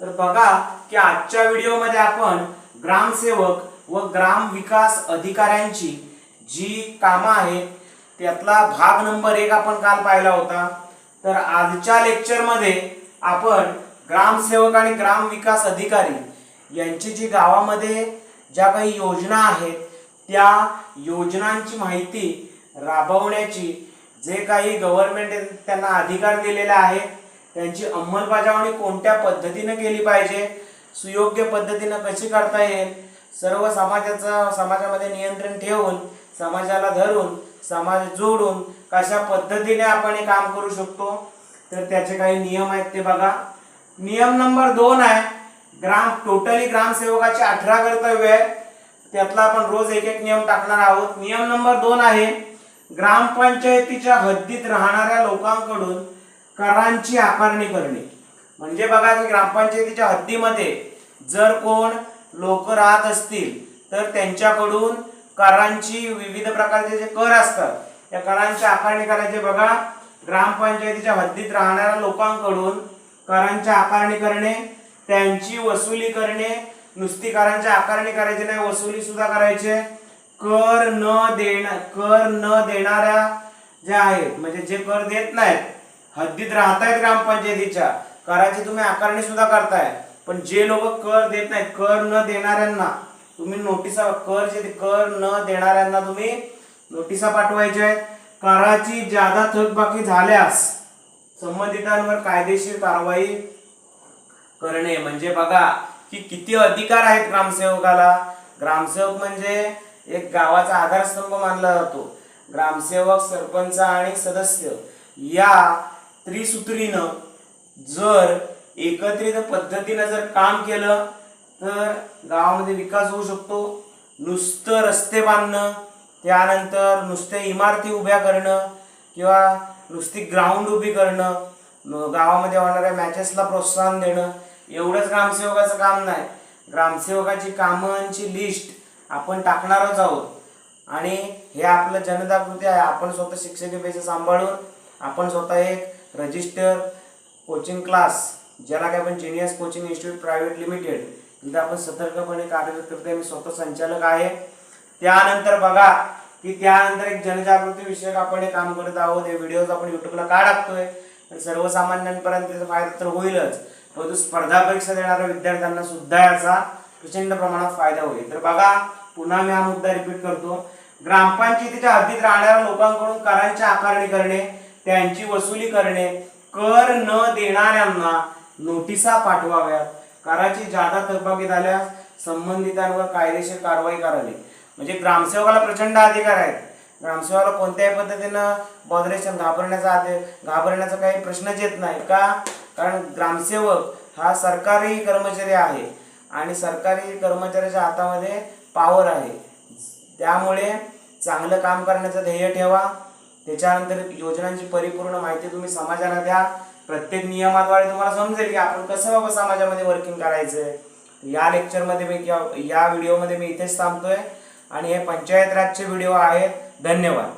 तर बघा की आजच्या व्हिडिओमध्ये आपण ग्रामसेवक व ग्राम विकास अधिकाऱ्यांची जी कामं आहेत त्यातला भाग नंबर एक आपण काल पाहिला होता. तर आजच्या लेक्चरमध्ये आपण ग्रामसेवक आणि ग्राम विकास अधिकारी यांची जी गावामध्ये ज्या काही योजना आहेत त्या योजनांची माहिती राबवण्याची जे काही गव्हर्नमेंट त्यांना अधिकार दिलेले आहेत त्यांची अंमलबजावणी कोणत्या पद्धतीने केली पाहिजे? सुयोग्य पद्धतीनं कशी करता येईल? सर्व समाजाचा समाजामध्ये नियंत्रण ठेवून समाजाला धरून समाज जोडून कशा पद्धतीने आपण हे काम करू शकतो? तर त्याचे काही नियम आहेत ते बघा. नियम नंबर दोन आहे ग्राम टोटली ग्रामसेवकाचे अठरा कर्तव्य आहे त्यातला आपण रोज एक एक नियम टाकणार आहोत. नियम नंबर दोन आहे ग्रामपंचायतीच्या हद्दीत राहणाऱ्या लोकांकडून करांची आकारणी करणे. म्हणजे बघा की ग्रामपंचायतीच्या हद्दीमध्ये जर कोण लोक राहत असतील तर त्यांच्याकडून करांची विविध प्रकारचे जे कर असतात त्या करांची आकारणी करायचे. बघा ग्रामपंचायतीच्या हद्दीत राहणाऱ्या लोकांकडून करांची आकारणी करणे त्यांची वसुली करणे नुसती करांची आकारणी करायची नाही वसुली सुद्धा करायचे. कर न देण कर न देणाऱ्या ज्या आहेत म्हणजे जे कर देत नाहीत हद्दीत राहतायत ग्रामपंचायतीच्या. कराची तुम्ही आकारणी सुद्धा करताय. पण जे लोक कर देत नाहीत कर न देणाऱ्यांना तुम्ही नोटिसा कर जे कर न देणाऱ्यांना तुम्ही नोटिसा पाठवायच्या आहेत. कराची जादा थकबाकी झाल्यास संबंधितांवर कायदेशीर कारवाई करणे. म्हणजे बघा की किती अधिकार आहेत ग्रामसेवकाला? ग्रामसेवक म्हणजे एक गावाचा आधारस्तंभ मानला जातो. ग्रामसेवक सरपंच आणि सदस्य या त्रिसूत्रीनं जर एकत्रित पद्धतीनं जर काम केलं तर गावामध्ये विकास होऊ शकतो. नुसतं रस्ते बांधणं त्यानंतर नुसते इमारती उभ्या करणं किंवा नुसती ग्राउंड उभी करणं गावामध्ये होणाऱ्या मॅचेसला प्रोत्साहन देणं एवढंच ग्रामसेवकाचं काम नाही. ग्रामसेवकाची कामांची लिस्ट आपण टाकणारच आहोत. आणि हे आपलं जनजागृती आहे. आपण स्वतः शिक्षकी पैसे सांभाळून आपण स्वतः एक रजिस्टर कोचिंग क्लास ज्याला काय आपण genius coaching institute private limited तिथं आपण सतर्कपणे कार्यरत करतोय. मी स्वतः संचालक आहे. त्यानंतर बघा की त्यानंतर एक जनजागृती विषयक आपण हे काम करत आहोत. हे व्हिडिओज आपण युट्यूबला का टाकतोय? तर सर्वसामान्यांपर्यंत त्याचा फायदा तर होईलच. परंतु स्पर्धा परीक्षा देणाऱ्या विद्यार्थ्यांना सुद्धा याचा प्रचंड प्रमाणात फायदा होईल. तर बघा पुन्हा मी हा मुद्दा रिपीट करतो. ग्रामपंचायतीच्या हद्दीत राहणाऱ्या लोकांकडून करांची आकारणी करणे त्यांची वसुली करणे कर न देणाऱ्यांना नोटिसा पाठवाव्यात. कराची जादा थकबाकी झाल्यास संबंधितांवर कायदेशीर कारवाई करावी. म्हणजे ग्रामसेवकाला प्रचंड अधिकार आहेत. ग्रामसेवकाला कोणत्याही पद्धतीनं बॉदरेशन घाबरण्याचा आदे घाबरण्याचा काही प्रश्नच येत नाही. का? कारण ग्रामसेवक हा सरकारी कर्मचारी आहे आणि सरकारी कर्मचाऱ्याच्या हातामध्ये पॉवर आहे. त्यामुळे चांगलं काम करण्याचं ध्येय ठेवा. त्याच्यानंतर योजनांची परिपूर्ण माहिती तुम्ही समाजाला द्या. प्रत्येक नियमाद्वारे तुम्हाला समजेल की आपण कसं बाबा समाजामध्ये वर्किंग करायचंय. या लेक्चरमध्ये मी किंवा या व्हिडिओमध्ये मी इथेच थांबतोय. आणि हे पंचायत राजचे व्हिडिओ आहेत. धन्यवाद.